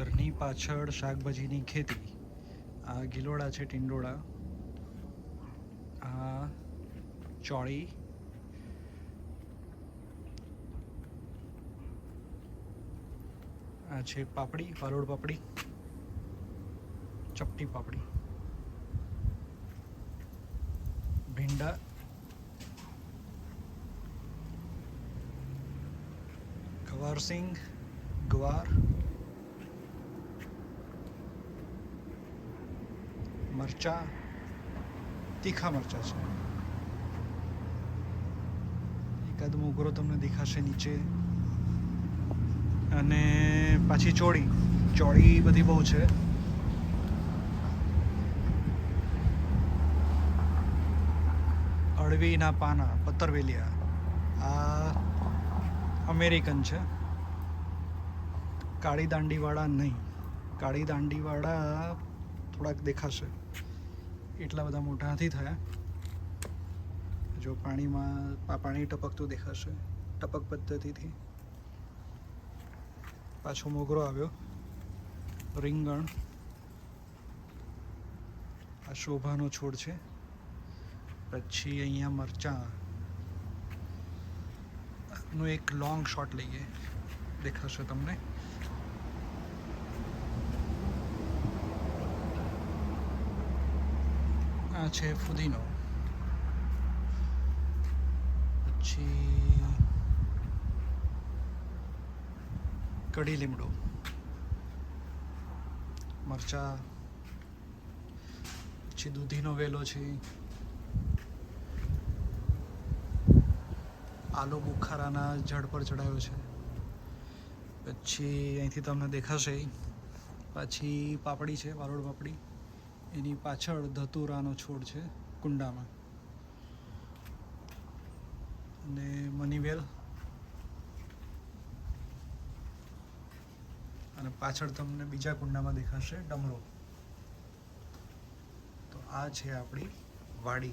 ઘરની પાછળ શાકભાજીની ખેતી. આ ગિલોડા છે, ટિંડોળા. આ ચોળી. આ છે પાપડી વાલોડ પાપડી, ચપટી પાપડી. ભીંડા. ગવારસિંગ ગવાર. મરચા, તીખા મરચા છે. એકાદ મોગરો તમને દેખાશે નીચે. અને પાછી ચોળી. ચોળી બધી બહુ છે. અળવીના પાના પતરવેલિયા આ અમેરિકન છે. કાળી દાંડીવાળા નહીં. કાળી દાંડીવાળા થોડાક દેખાશે. એટલા બધા મોટા નથી થયા. જો પાણીમાં પાણી ટપકતું દેખાશે, ટપક પદ્ધતિથી. પાછો મોગરો આવ્યો. રીંગણ. આ શોભાનો છોડ છે. પછી અહીંયા મરચાં. નું એક લોંગ શોટ લઈએ. દેખાશે તમને. આ છે ફુદીનો. પછી કઢી લીમડો, મરચા, પછી દૂધીનો વેલો છે, આલુ બુખારાના ઝાડ પર ચડાયો છે. પછી અહીંથી તમને દેખાશે. પછી પાપડી છે વાલોડ પાપડી. એની પાછળ ધતુરાનો છોડ છે, કુંડામાં. અને મનીવેલ. અને પાછળ તમને બીજા કુંડામાં દેખાશે ડમરો. તો આ છે આપણી વાડી.